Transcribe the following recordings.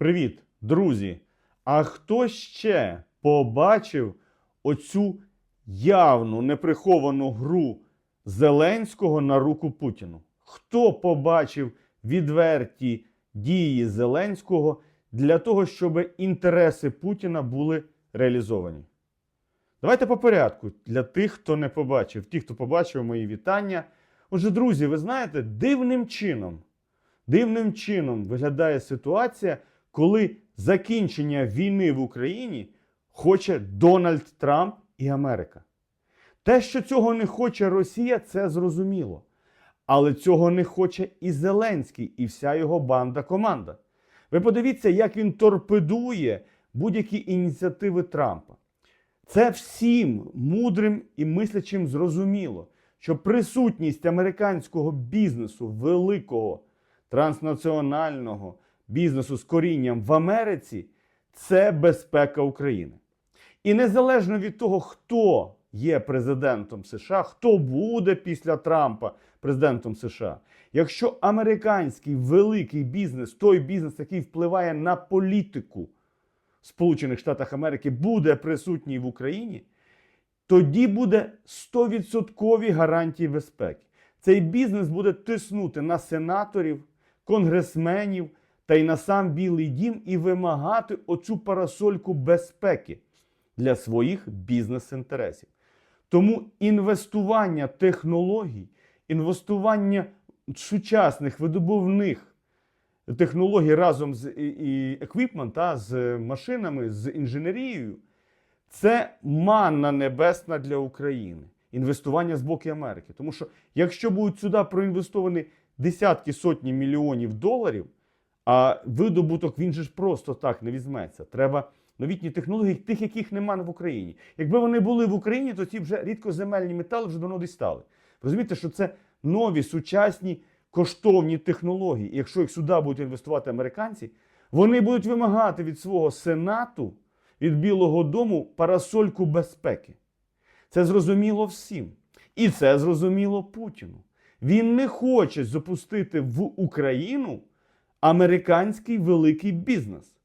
Привіт, друзі! А хто ще побачив оцю явну неприховану гру Зеленського на руку Путіну? Хто побачив відверті дії Зеленського для того, щоб інтереси Путіна були реалізовані? Давайте по порядку для тих, хто не побачив. Ті, хто побачив, мої вітання. Отже, друзі, ви знаєте, дивним чином, дивним чином виглядає ситуація, коли закінчення війни в Україні хоче Дональд Трамп і Америка. Те, що цього не хоче Росія, це зрозуміло. Але цього не хоче і Зеленський, і вся його банда команда. Ви подивіться, як він торпедує будь-які ініціативи Трампа. Це всім мудрим і мислячим зрозуміло, що присутність американського бізнесу, великого транснаціонального бізнесу з корінням в Америці це безпека України. І незалежно від того, хто є президентом США, хто буде після Трампа президентом США, якщо американський великий бізнес, той бізнес, який впливає на політику Сполучених Штатів Америки, буде присутній в Україні, тоді буде 100% гарантії безпеки. Цей бізнес буде тиснути на сенаторів, конгресменів та й на сам Білий Дім і вимагати оцю парасольку безпеки для своїх бізнес-інтересів. Тому інвестування технологій, інвестування сучасних видобувних технологій разом з і, і з машинами, з інженерією, це манна небесна для України. Інвестування з боку Америки. Тому що якщо будуть сюди проінвестовані десятки сотні мільйонів доларів, а видобуток він же ж просто так не візьметься. Треба новітні технології, тих, яких немає в Україні. Якби вони були в Україні, то ті вже рідкоземельні метали вже давно десь стали. Розумієте, що це нові сучасні коштовні технології. І якщо їх сюди будуть інвестувати американці, вони будуть вимагати від свого сенату, від Білого Дому парасольку безпеки. Це зрозуміло всім. І це зрозуміло Путіну. Він не хоче запустити в Україну американський великий бізнес.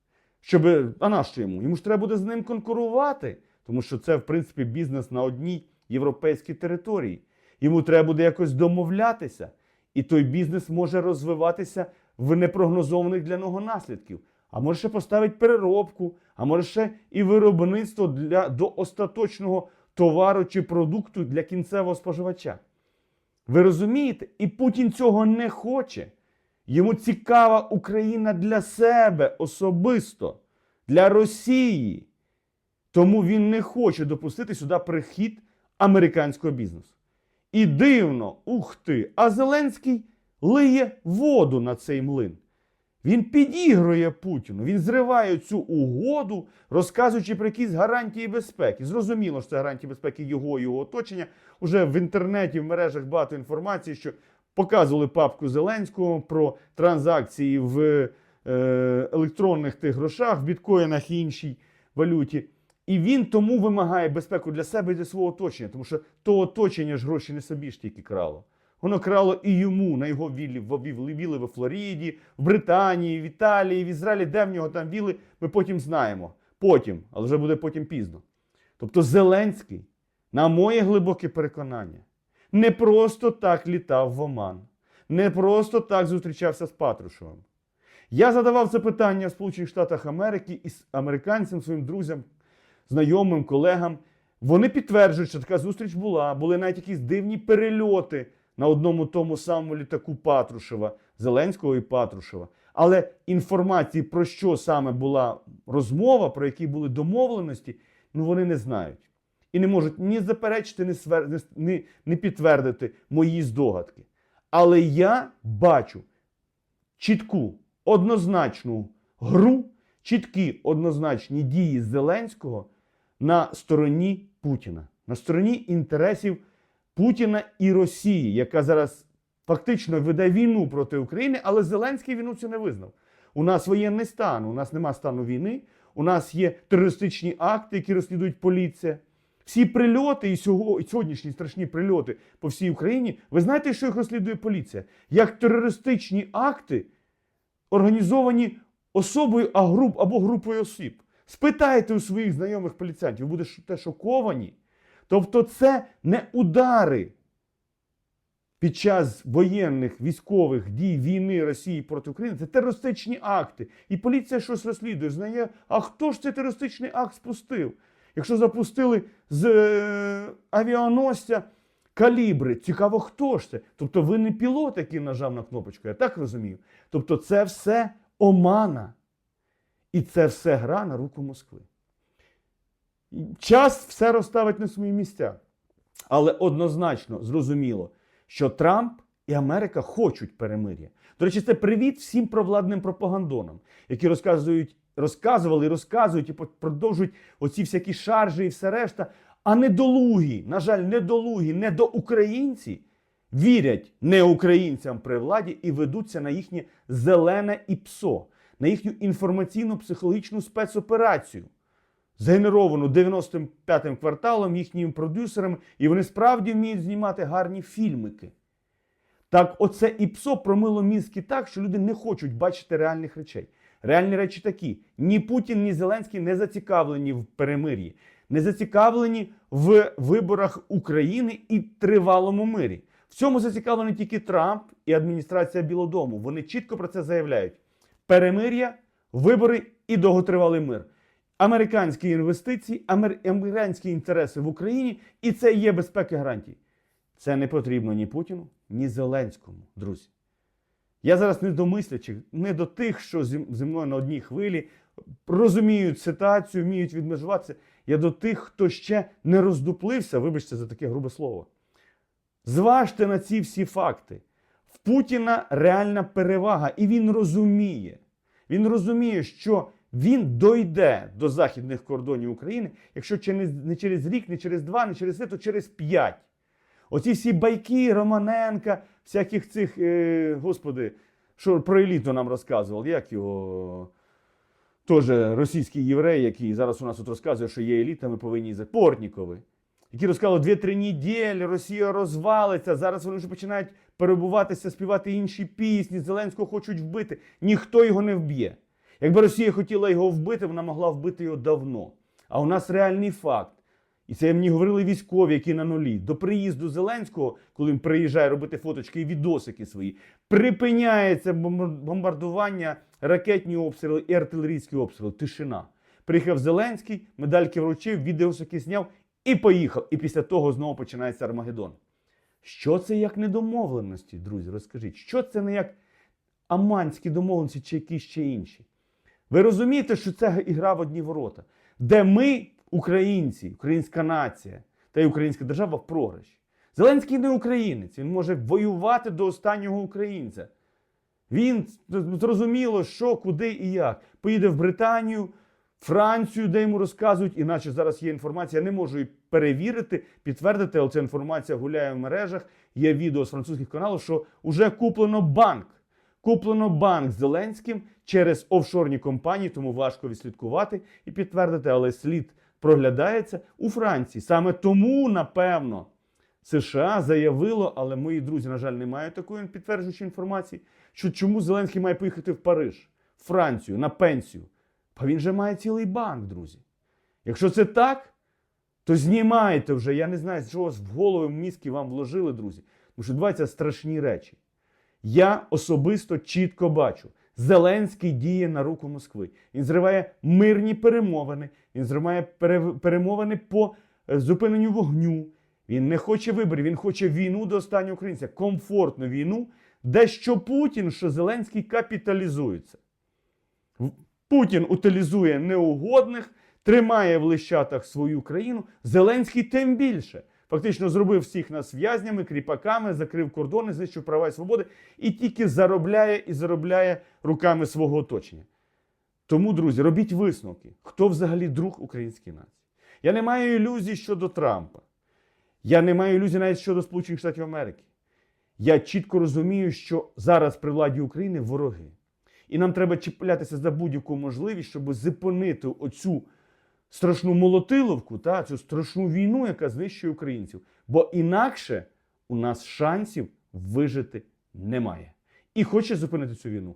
Щоб, а на що йому? Йому ж треба буде з ним конкурувати, тому що це, в принципі, бізнес на одній європейській території. Йому треба буде якось домовлятися, і той бізнес може розвиватися в непрогнозованих для нього наслідків. А може ще поставити переробку, а може ще і виробництво для, до остаточного товару чи продукту для кінцевого споживача. Ви розумієте? І Путін цього не хоче. Йому цікава Україна для себе особисто, для Росії. Тому він не хоче допустити сюди прихід американського бізнесу. І дивно, ух ти, а Зеленський лиє воду на цей млин. Він підігрує Путіну, він зриває цю угоду, розказуючи про якісь гарантії безпеки. Зрозуміло, що це гарантії безпеки його і його оточення. Уже в інтернеті, в мережах багато інформації, що показували папку Зеленського про транзакції в е, електронних тих грошах, в біткоїнах і іншій валюті. І він тому вимагає безпеку для себе і для свого оточення, тому що то оточення ж гроші не собі ж тільки крало. Воно крало і йому на його віллі, в- вілли, в Флориді, в Британії, в Італії, в Ізраїлі, де в нього там вілли, ми потім знаємо. Потім, але вже буде потім пізно. Тобто Зеленський, на моє глибоке переконання, не просто так літав в Оман, не просто так зустрічався з Патрушевим. Я задавав це питання в Сполучених Штатах Америки і американцям, своїм друзям, знайомим, колегам. Вони підтверджують, що така зустріч була. Були навіть якісь дивні перельоти на одному тому самому літаку Патрушева, Зеленського і Патрушева. Але інформації, про що саме була розмова, про які були домовленості, ну вони не знають. І не можуть ні заперечити, ні, свер... ні- ні, підтвердити мої здогадки. Але я бачу чітку, однозначну гру, чіткі однозначні дії Зеленського на стороні Путіна, на стороні інтересів Путіна і Росії, яка зараз фактично веде війну проти України, але Зеленський війну цю не визнав. У нас воєнний стан, у нас нема стану війни, у нас є терористичні акти, які розслідують поліція. Всі прильоти і сього- і сьогоднішні страшні прильоти по всій Україні, ви знаєте, що їх розслідує поліція? Як терористичні акти, організовані особою або групою осіб. Спитайте у своїх знайомих поліціянтів, ви будете шоковані. Тобто, це не удари під час воєнних військових дій війни Росії проти України, це терористичні акти. І поліція щось розслідує, знає, а хто ж цей терористичний акт спустив? Якщо запустили з е, авіаносця калібри, цікаво, хто ж це? Тобто ви не пілот, який нажав на кнопочку, я так розумію. Тобто це все омана. І це все гра на руку Москви. Час все розставить на свої місця. Але однозначно зрозуміло, що Трамп і Америка хочуть перемир'я. До речі, це привіт всім провладним пропагандонам, які розказують, розказували розказують і продовжують оці всякі шаржі і все решта. А недолугі, на жаль, недолугі, недоукраїнці вірять не українцям при владі і ведуться на їхнє зелене ІПСО, на їхню інформаційно-психологічну спецоперацію згенеровану 95-м кварталом їхніми продюсерами, і вони справді вміють знімати гарні фільмики. Так, оце ІПСО промило мізки так, що люди не хочуть бачити реальних речей. Реальні речі такі: ні Путін, ні Зеленський не зацікавлені в перемир'ї, не зацікавлені в виборах України і тривалому мирі. В цьому зацікавлені тільки Трамп і адміністрація Білодому. Вони чітко про це заявляють: перемир'я, вибори і довготривалий мир американські інвестиції, амер- американські інтереси в Україні, і це є безпека гарантій. Це не потрібно ні Путіну, ні Зеленському, друзі. Я зараз не до мислячих, не до тих, що зі мною на одній хвилі розуміють ситуацію, вміють відмежуватися. Я до тих, хто ще не роздуплився, вибачте за таке грубе слово. Зважте на ці всі факти. В Путіна реальна перевага, і він розуміє. Він розуміє, що він дойде до західних кордонів України, якщо не через рік, не через два, не через це, то через п'ять. Оці всі байки Романенка, всяких цих, е, господи, що про еліту нам розказував, як його теж російський єврей, який зараз у нас тут розказує, що є еліта, ми повинні за Портнікови, які розказували, дві-три неділі, Росія розвалиться, зараз вони вже починають перебуватися, співати інші пісні, Зеленського хочуть вбити. Ніхто його не вб'є. Якби Росія хотіла його вбити, вона могла вбити його давно. А у нас реальний факт. І це мені говорили військові, які на нулі. До приїзду Зеленського, коли він приїжджає робити фоточки і відосики свої, припиняється бомбардування, ракетні обстріли і артилерійські обстріли. Тишина. Приїхав Зеленський, медальки вручив, відеосики зняв і поїхав. І після того знову починається Армагеддон. Що це як недомовленості, друзі? Розкажіть, що це не як аманські домовленості чи якісь ще інші? Ви розумієте, що це ігра в одні ворота, де ми, українці, українська нація та й українська держава в програші. Зеленський не українець, він може воювати до останнього українця. Він зрозуміло, що, куди і як. Поїде в Британію, Францію, де йому розказують, іначе зараз є інформація, я не можу її перевірити, підтвердити, але ця інформація гуляє в мережах. Є відео з французьких каналів, що вже куплено банк. Куплено банк Зеленським через офшорні компанії, тому важко відслідкувати і підтвердити, але слід проглядається у Франції. Саме тому, напевно, США заявило, але мої друзі, на жаль, не мають такої підтверджуючої інформації, що чому Зеленський має поїхати в Париж, в Францію на пенсію. А він же має цілий банк, друзі. Якщо це так, то знімайте вже. Я не знаю, що вас в голову в мізки вам вложили, друзі. Тому що відбуваються страшні речі. Я особисто чітко бачу, Зеленський діє на руку Москви. Він зриває мирні перемовини, він зриває перемовини по е, зупиненню вогню. Він не хоче виборів, він хоче війну до останнього українця, комфортну війну, де що Путін, що Зеленський капіталізується. Путін утилізує неугодних, тримає в лищатах свою країну. Зеленський тим більше. Фактично зробив всіх нас в'язнями, кріпаками, закрив кордони, знищив права і свободи і тільки заробляє і заробляє руками свого оточення. Тому, друзі, робіть висновки, хто взагалі друг українській нації. Я не маю ілюзій щодо Трампа. Я не маю ілюзій навіть щодо Сполучених Штатів Америки. Я чітко розумію, що зараз при владі України вороги. І нам треба чіплятися за будь-яку можливість, щоб зупинити оцю страшну молотиловку, та, цю страшну війну, яка знищує українців. Бо інакше у нас шансів вижити немає. І хоче зупинити цю війну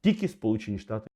тільки Сполучені Штати.